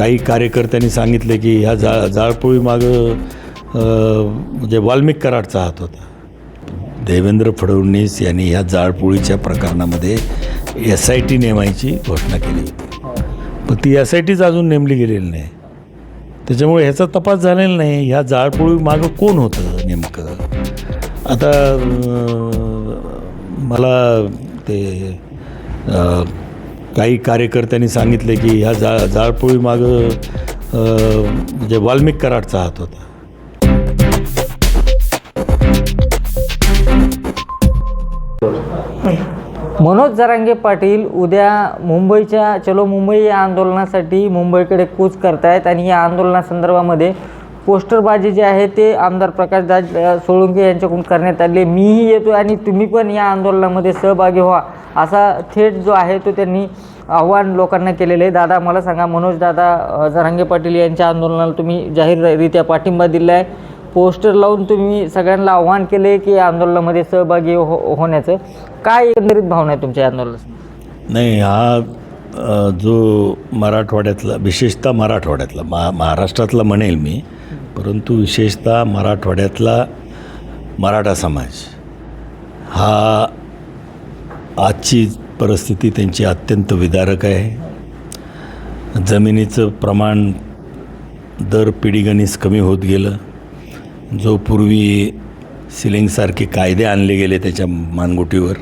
काही कार्यकर्त्यांनी सांगितले की ह्या जा जाळपोळी मागं म्हणजे वाल्मिक कराडचा हात होता. देवेंद्र फडणवीस यांनी ह्या जाळपोळीच्या प्रकरणामध्ये एस आय टी नेमायची घोषणा केली पण ती एस आय टीच अजून नेमली गेलेली नाही. त्याच्यामुळे ह्याचा तपास झालेला नाही. ह्या जाळपोळी मागं कोण होतं नेमकं? आता मला ते काही कार्यकर्त्यांनी सांगितले की ह्या जा जाळपोळी मागं म्हणजे वाल्मिक कराडचा हात होता. मनोज जरांगे पाटील उद्या मुंबईच्या चलो मुंबई या आंदोलनासाठी मुंबईकडे कूच करतायत आणि या आंदोलनासंदर्भामध्ये पोस्टरबाजी जे आहे ते आमदार प्रकाशदास दाज सोळुंके यांच्याकडून करण्यात आले. मीही येतो आणि तुम्ही पण या आंदोलनामध्ये सहभागी व्हा. असा थेट जो आहे तो त्यांनी आव्हान लोकांना केलेलं आहे. दादा मला सांगा मनोज दादा जरांगे पाटील यांच्या आंदोलनाला तुम्ही जाहीररित्या पाठिंबा दिला आहे. पोस्टर लावून तुम्ही सगळ्यांना आव्हान केले की या आंदोलनामध्ये सहभागी हो होण्याचं. काय एकंदरीत भावना आहे तुमच्या आंदोलनात? नाही हा जो मराठवाड्यातला विशेषतः मराठवाड्यातला मा महाराष्ट्रातला म्हणेल मी परंतु विशेषतः मराठवाड्यातला मराठा समाज हा आजची परिस्थिती त्यांची अत्यंत विदारक आहे. जमिनीचं प्रमाण दर पिढीगणीस कमी होत गेलं. जो पूर्वी सिलिंगसारखे कायदे आणले गेले त्याच्या मानगुटीवर.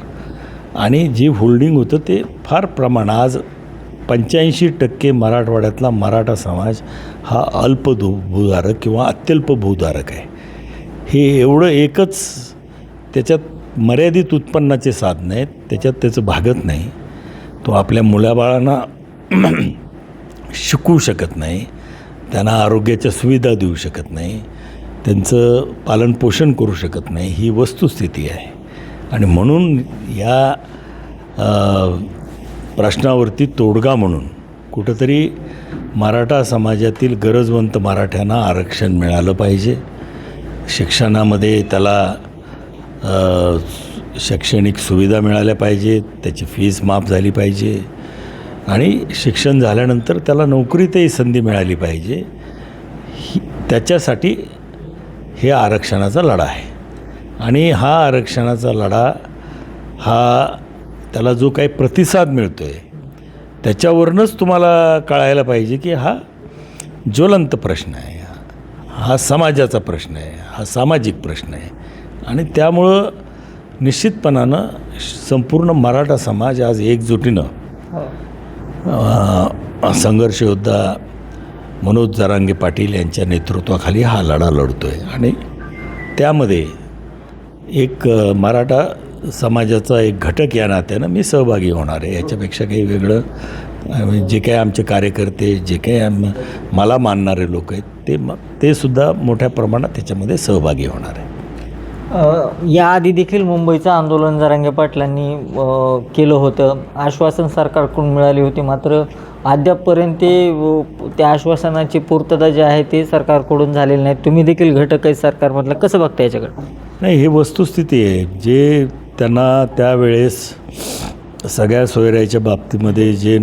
आणि जे होल्डिंग होतं ते फार प्रमाण आज पंच्याऐंशी टक्के मराठवाड्यातला मराठा समाज हा अल्प भू भूधारक किंवा अत्यल्प भूधारक आहे. हे एवढं एकच त्याच्यात मर्यादित उत्पन्नाचे साधन आहेत त्याच्यात त्याचं भागत नाही. तो आपल्या मुलाबाळांना शिकवू शकत नाही त्यांना आरोग्याच्या सुविधा देऊ शकत नाही त्यांचं पालनपोषण करू शकत नाही ही वस्तुस्थिती आहे. आणि म्हणून या प्रश्नावरती तोडगा म्हणून. कुठंतरी मराठा समाजातील गरजवंत मराठ्यांना आरक्षण मिळालं पाहिजे. शिक्षणामध्ये त्याला शैक्षणिक सुविधा मिळाल्या पाहिजेत त्याची फीज माफ झाली पाहिजे आणि शिक्षण झाल्यानंतर त्याला नोकरीतही संधी मिळाली पाहिजे. ही त्याच्यासाठी हे आरक्षणाचा लढा आहे. आणि हा आरक्षणाचा लढा हा त्याला जो काही प्रतिसाद मिळतो आहे त्याच्यावरूनच तुम्हाला कळायला पाहिजे की हा ज्वलंत प्रश्न आहे. हा समाजाचा प्रश्न आहे हा सामाजिक प्रश्न आहे. आणि त्यामुळं निश्चितपणानं संपूर्ण मराठा समाज आज एकजुटीनं अ, संघर्ष योद्धा मनोज जरांगे पाटील यांच्या नेतृत्वाखाली हा लढा लढतो आहे आणि त्यामध्ये एक मराठा समाजाचा एक घटक या नात्यानं मी सहभागी होणार आहे. याच्यापेक्षा काही वेगळं जे काही आमचे कार्यकर्ते जे काही आम मला मानणारे लोक आहेत ते म ते सुद्धा मोठ्या प्रमाणात त्याच्यामध्ये सहभागी होणार आहे. याआधी देखील मुंबईचं आंदोलन जरांगे पाटलांनी केलं होतं. आश्वासन सरकारकडून मिळाली होती. मात्र अद्यापपर्यंत ते त्या आश्वासनाची पूर्तता जी आहे ते सरकारकडून झालेली नाही. तुम्ही देखील घटक आहे सरकारमधलं. कसं बघता याच्याकडे? नाही हे वस्तुस्थिती आहे. जे त्यांना त्यावेळेस सगळ्या सोयऱ्याच्या बाबतीमध्ये जे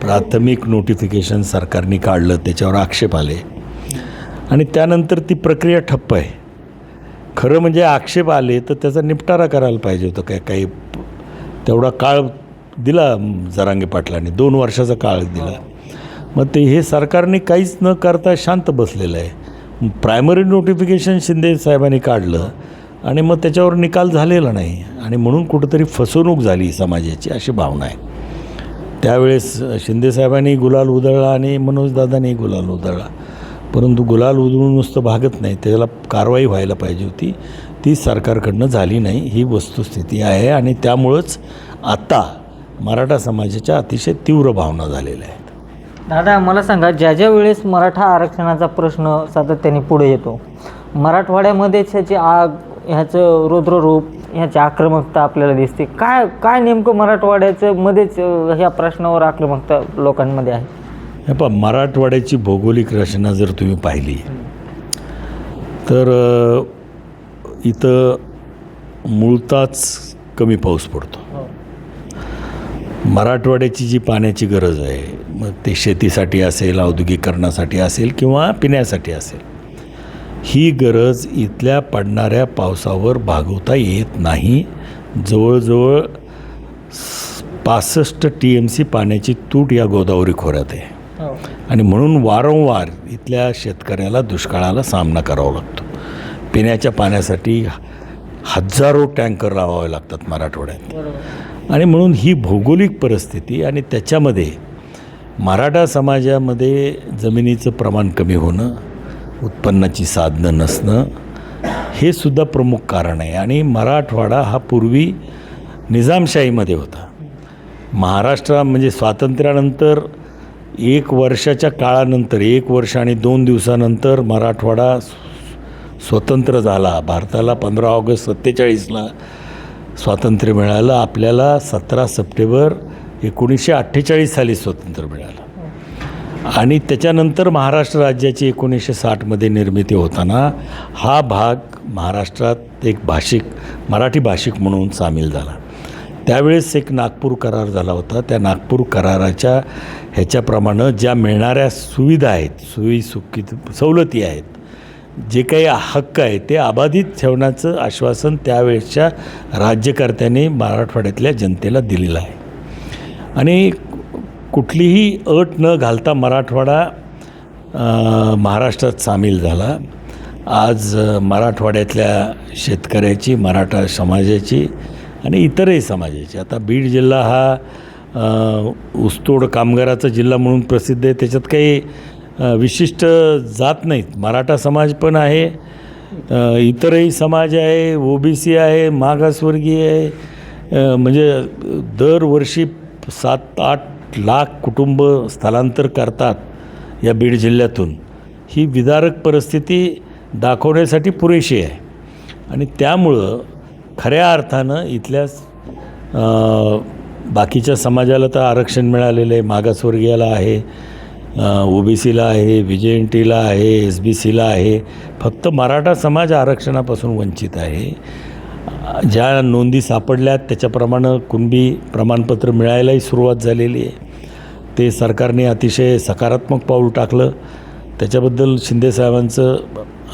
प्राथमिक नोटिफिकेशन सरकारने काढलं त्याच्यावर आक्षेप आले. आणि त्यानंतर ती प्रक्रिया ठप्प आहे. खरं म्हणजे आक्षेप आले तर त्याचा निपटारा करायला पाहिजे होतं काय काही तेवढा काळ दिला जरांगे पाटलांनी दोन वर्षाचा काळ दिला. मग ते हे सरकारने काहीच न करता शांत बसलेलं आहे. प्रायमरी नोटिफिकेशन शिंदे साहेबांनी काढलं. आणि मग त्याच्यावर निकाल झालेला नाही. आणि म्हणून कुठंतरी फसवणूक झाली समाजाची अशी भावना आहे. त्यावेळेस शिंदेसाहेबांनी गुलाल उधळला आणि मनोजदादांनी गुलाल उधळला. परंतु गुलाल उधळून नुसतं भागत नाही त्याला कारवाई व्हायला पाहिजे होती. ती सरकारकडनं झाली नाही ही वस्तुस्थिती आहे आणि त्यामुळंच आत्ता मराठा समाजाच्या अतिशय तीव्र भावना झालेल्या आहेत. दादा मला सांगा ज्या ज्या वेळेस मराठा आरक्षणाचा प्रश्न सातत्याने पुढे येतो मराठवाड्यामध्येच ह्याची आग ह्याचं रुद्ररूप ह्याची आक्रमकता आपल्याला दिसते. काय काय नेमकं मराठवाड्याचं मध्येच ह्या प्रश्नावर आक्रमकता लोकांमध्ये आहे? हे पहा मराठवाड्याची भौगोलिक रचना जर तुम्ही पाहिली तर इथं मूळताच कमी पाऊस पडतो. मराठवाड्याची जी पाण्याची गरज आहे मग ते शेतीसाठी असेल औद्योगिकरणासाठी असेल किंवा पिण्यासाठी असेल ही गरज इथल्या पडणाऱ्या पावसावर भागवता येत नाही. जवळजवळ पासष्ट टी एम सी पाण्याची तूट या गोदावरी खोऱ्यात आहे. आणि म्हणून वारंवार इथल्या शेतकऱ्याला दुष्काळाला सामना करावा लागतो. पिण्याच्या पाण्यासाठी हजारो टँकर लावावे लागतात मराठवाड्यात. आणि म्हणून ही भौगोलिक परिस्थिती आणि त्याच्यामध्ये मराठा समाजामध्ये जमिनीचं प्रमाण कमी होणं उत्पन्नाची साधनं नसणं हे सुद्धा प्रमुख कारण आहे. आणि मराठवाडा हा पूर्वी निजामशाहीमध्ये होता. महाराष्ट्र म्हणजे स्वातंत्र्यानंतर एक वर्षाच्या काळानंतर एक वर्ष आणि दोन दिवसानंतर मराठवाडा स्वतंत्र झाला. भारताला पंधरा ऑगस्ट सत्तेचाळीसला स्वातंत्र्य मिळालं. आपल्याला सतरा सप्टेंबर एकोणीसशे अठ्ठेचाळीस साली स्वातंत्र्य मिळालं. आणि त्याच्यानंतर महाराष्ट्र राज्याची एकोणीसशे साठमध्ये निर्मिती होताना हा भाग महाराष्ट्रात एक भाषिक मराठी भाषिक म्हणून सामील झाला. त्यावेळेस एक नागपूर करार झाला होता. त्या नागपूर कराराच्या ह्याच्याप्रमाणे ज्या मिळणाऱ्या सुविधा आहेत सोयी सुखी सवलती आहेत जे काही हक्क आहे ते अबाधित ठेवण्याचं आश्वासन त्यावेळेसच्या राज्यकर्त्यांनी मराठवाड्यातल्या जनतेला दिलेलं आहे. आणि कुठलीही अट न घालता मराठवाडा महाराष्ट्रात सामील झाला. आज मराठवाड्यातल्या शेतकऱ्याची मराठा समाजाची आणि इतरही समाजाची. आता बीड जिल्हा हा ऊसतोड कामगाराचा जिल्हा म्हणून प्रसिद्ध आहे. त्याच्यात काही विशिष्ट जात नाहीत. मराठा समाज पण आहे. इतरही समाज आहे. ओबीसी आहे. मागासवर्गीय आहे. म्हणजे दरवर्षी सात आठ लाख कुटुंब स्थलांतर करतात या बीड जिल्ह्यातून. ही विदारक परिस्थिती दाखवण्यासाठी पुरेशी आहे. आणि त्यामुळं खऱ्या अर्थानं इथल्या बाकीच्या समाजाला तर आरक्षण मिळालेलं आहे. मागासवर्गीयाला आहे ओ बी सीला आहे व्ही एन टीला आहे एस बी सीला आहे. फक्त मराठा समाज आरक्षणापासून वंचित आहे. ज्या नोंदी सापडल्यात त्याच्याप्रमाणे कुणबी प्रमाणपत्र मिळायलाही सुरुवात झालेली आहे. ते सरकारने अतिशय सकारात्मक पाऊल टाकलं. त्याच्याबद्दल शिंदेसाहेबांचं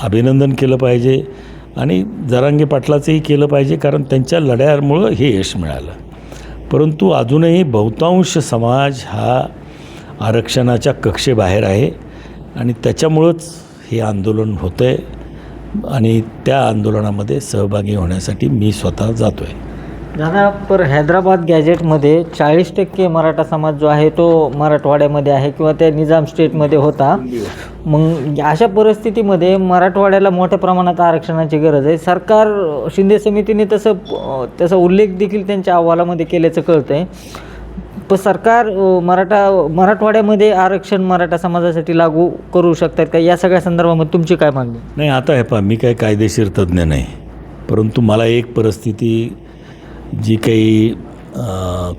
अभिनंदन केलं पाहिजे आणि जरांगे पाटलाचंही केलं पाहिजे कारण त्यांच्या लढ्यामुळं हे यश मिळालं. परंतु अजूनही बहुतांश समाज हा आरक्षणाच्या कक्षेबाहेर आहे आणि त्याच्यामुळंच हे आंदोलन होतं आहे आणि त्या आंदोलनामध्ये सहभागी होण्यासाठी मी स्वतः जातो आहे दादा पर हैदराबाद गॅजेटमध्ये चाळीस टक्के मराठा समाज जो आहे तो मराठवाड्यामध्ये आहे किंवा त्या निजाम स्टेटमध्ये होता. मग अशा परिस्थितीमध्ये मराठवाड्याला मोठ्या प्रमाणात आरक्षणाची गरज आहे. सरकार शिंदे समितीने तसं त्याचा उल्लेख देखील त्यांच्या अहवालामध्ये केल्याचं कळतं आहे पण सरकार मराठा मराठवाड्यामध्ये आरक्षण मराठा समाजासाठी लागू करू शकतात का? या सगळ्या संदर्भामध्ये तुमची काय मागणी? नाही आता हे पहा मी काही कायदेशीर तज्ज्ञ नाही. परंतु मला एक परिस्थिती जी काही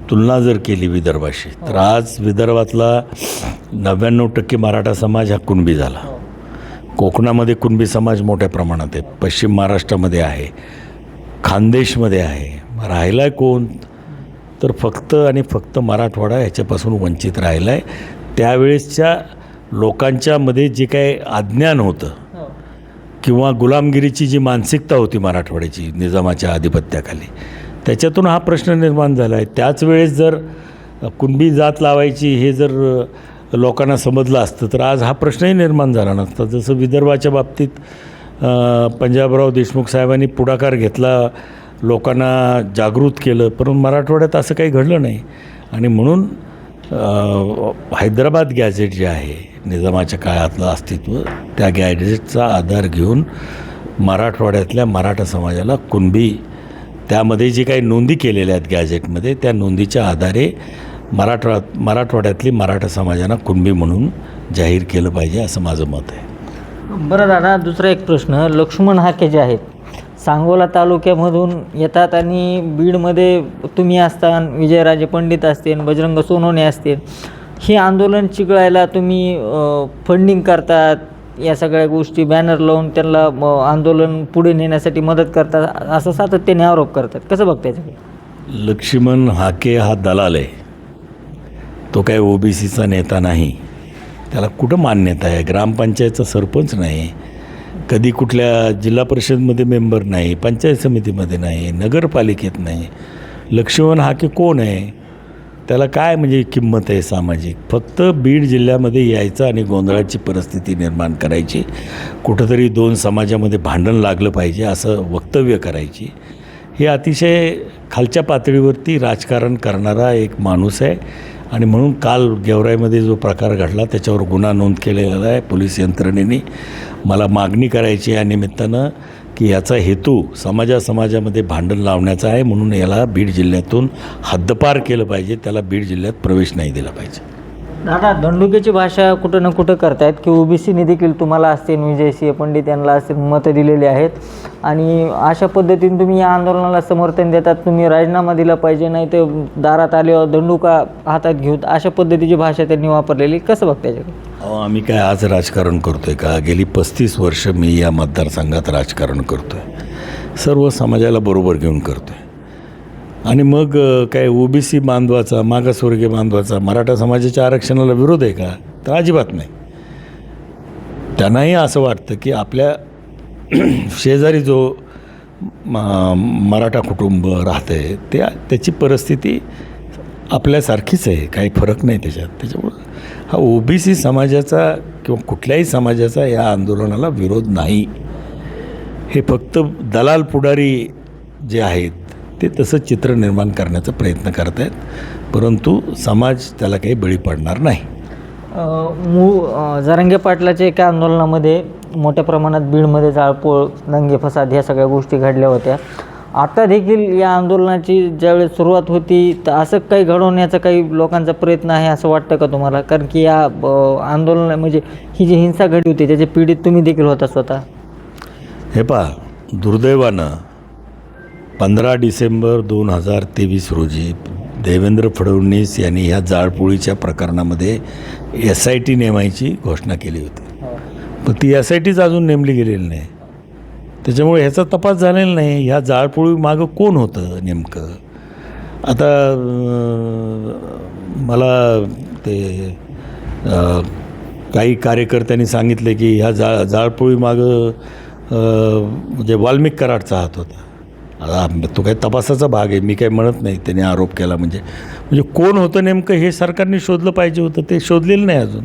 तुलना जर केली विदर्भाशी तर आज विदर्भातला नव्याण्णव टक्के मराठा समाज हा कुणबी झाला. कोकणामध्ये कुणबी समाज मोठ्या प्रमाणात आहे. पश्चिम महाराष्ट्रामध्ये आहे. खानदेशमध्ये आहे. राहिला आहे कोण? तर फक्त आणि फक्त मराठवाडा ह्याच्यापासून वंचित राहिला आहे त्यावेळेसच्या लोकांच्यामध्ये जे काही अज्ञान होतं किंवा गुलामगिरीची जी मानसिकता होती मराठवाड्याची निजामाच्या आधिपत्याखाली त्याच्यातून हा प्रश्न निर्माण झाला आहे त्याच वेळेस जर कुणबी जात लावायची हे जर लोकांना समजलं असतं तर आज हा प्रश्नही निर्माण झाला नसता. जसं विदर्भाच्या बाबतीत पंजाबराव देशमुख साहेबांनी पुढाकार घेतला लोकांना जागृत केलं परंतु मराठवाड्यात असं काही घडलं नाही. आणि म्हणून हैदराबाद गॅझेट जे आहे निजामाच्या काळातलं अस्तित्व त्या गॅझेटचा आधार घेऊन मराठवाड्यातल्या मराठा समाजाला कुणबी त्यामध्ये जी काही नोंदी केलेल्या आहेत गॅझेटमध्ये त्या नोंदीच्या आधारे मराठवा मराठवाड्यातली मराठा समाजाला कुणबी म्हणून जाहीर केलं पाहिजे असं माझं मत आहे. बरं दादा दुसरा एक प्रश्न. लक्ष्मण हाके जे आहेत सांगोला तालुक्यामधून येतात आणि बीडमध्ये तुम्ही असता विजयराजे पंडित असतील बजरंग सोनवणे असतील हे आंदोलन चिघळायला तुम्ही फंडिंग करतात या सगळ्या गोष्टी बॅनर लावून त्यांना आंदोलन पुढे नेण्यासाठी मदत करतात असं सातत्याने आरोप करतात. कसं बघता याच्याकडे लक्ष्मण हाके हा दलाल आहे. तो काय ओबीसीचा नेता नाही. त्याला कुठं मान्यता आहे? ग्रामपंचायतचा सरपंच नाही. कधी कुठल्या जिल्हा परिषदमध्ये मेंबर नाही पंचायत समितीमध्ये नाही नगरपालिकेत नाही. लक्ष्मण हा की कोण आहे? त्याला काय म्हणजे किंमत आहे सामाजिक? फक्त बीड जिल्ह्यामध्ये यायचं आणि गोंधळाची परिस्थिती निर्माण करायची. कुठंतरी दोन समाजामध्ये भांडण लागलं पाहिजे असं वक्तव्य करायची. हे अतिशय खालच्या पातळीवरती राजकारण करणारा एक माणूस आहे. आणि म्हणून काल गेवराईमध्ये जो प्रकार घडला त्याच्यावर गुन्हा नोंद केलेला आहे पोलीस यंत्रणेने. मला मागणी करायची या निमित्तानं की याचा हेतू समाजा समाजामध्ये भांडण लावण्याचा आहे म्हणून याला बीड जिल्ह्यातून हद्दपार केलं पाहिजे त्याला बीड जिल्ह्यात प्रवेश नाही दिला पाहिजे. दादा दंडुकेची भाषा कुठं ना कुठं करतायत की ओबीसीने देखील तुम्हाला असतील विजयसिंह पंडित यांना असतील मतं दिलेली आहेत. आणि अशा पद्धतीने तुम्ही या आंदोलनाला समर्थन देतात तुम्ही राजीनामा दिला पाहिजे नाही तर दारात आल्यावर दंडुका हातात घेऊन अशा पद्धतीची भाषा त्यांनी वापरलेली. कसं बघता याच्याकडे? अहो आम्ही काय आज राजकारण करतो आहे का? गेली पस्तीस वर्ष मी या मतदारसंघात राजकारण करतो आहे सर्व समाजाला बरोबर घेऊन करतो आहे आणि मग काय ओबीसी बांधवाचा मागासवर्गीय बांधवाचा मराठा समाजाच्या आरक्षणाला विरोध आहे का? तर अजिबात नाही. त्यांनाही असं वाटतं की आपल्या शेजारी जो मराठा कुटुंब राहतं आहे त्या त्याची परिस्थिती आपल्यासारखीच आहे. काही फरक नाही त्याच्यात. त्याच्यामुळं हा ओबीसी समाजाचा किंवा कुठल्याही समाजाचा या आंदोलनाला विरोध नाही. हे फक्त दलाल पुढारी जे आहेत ते तसं चित्र निर्माण करण्याचा प्रयत्न करत आहेत परंतु समाज त्याला काही बळी पडणार नाही. मू जरांगे पाटलाच्या एका आंदोलनामध्ये मोठ्या प्रमाणात बीडमध्ये जाळपोळ दंगे फसाद ह्या सगळ्या गोष्टी घडल्या होत्या. आता देखील या आंदोलनाची ज्यावेळेस सुरुवात होती तर असं काही घडवण्याचा काही लोकांचा प्रयत्न आहे असं वाटतं का तुम्हाला? कारण की या आंदोलन म्हणजे ही जी हिंसा घडली होती त्याचे पीडित तुम्ही देखील होता स्वतः. हे पहा दुर्दैवानं पंधरा डिसेंबर दोन हजार तेवीस रोजी देवेंद्र फडणवीस यांनी ह्या जाळपोळीच्या प्रकरणामध्ये एस आय टी नेमायची घोषणा केली होती. पण ती एस आय टीच अजून नेमली गेलेली नाही. त्याच्यामुळे ह्याचा तपास झालेला नाही. ह्या जाळपोळी मागं कोण होतं नेमकं? आता मला ते काही कार्यकर्त्यांनी सांगितले की ह्या जा जाळपोळी मागं म्हणजे वाल्मिक कराडचा हात होता. आता तो काही तपासाचा भाग आहे मी काही म्हणत नाही त्याने आरोप केला म्हणजे. म्हणजे कोण होतं नेमकं हे सरकारने शोधलं पाहिजे होतं ते शोधलेलं नाही अजून.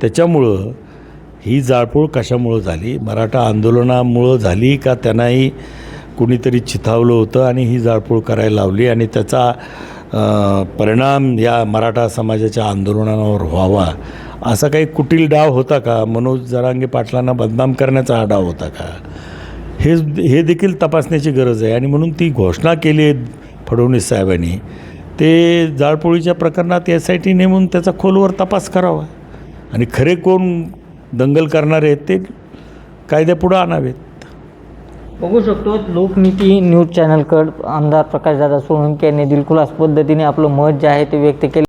त्याच्यामुळं ही जाळपोळ कशामुळं झाली? मराठा आंदोलनामुळं झाली का त्यांनाही कुणीतरी चिथावलं होतं आणि ही जाळपोळ करायला लावली आणि त्याचा परिणाम या मराठा समाजाच्या आंदोलनावर व्हावा? असा काही कुटील डाव होता का? मनोज जरांगे पाटलांना बदनाम करण्याचा हा डाव होता का? हे हे देखील तपासण्याची गरज आहे. आणि म्हणून ती घोषणा केली आहे फडणवीस साहेबांनी. ते जाळपोळीच्या प्रकरणात एस आय टी नेमून त्याचा खोलवर तपास करावा. आणि खरे कोण दंगल करणारे आहेत ते कायद्यापुढं आणावेत. बघू शकतो लोकनीती न्यूज चॅनलकड आमदार प्रकाशदादा सोळंके यांनी दिलखुलास पद्धतीने आपलं मत जे आहे ते व्यक्त केले.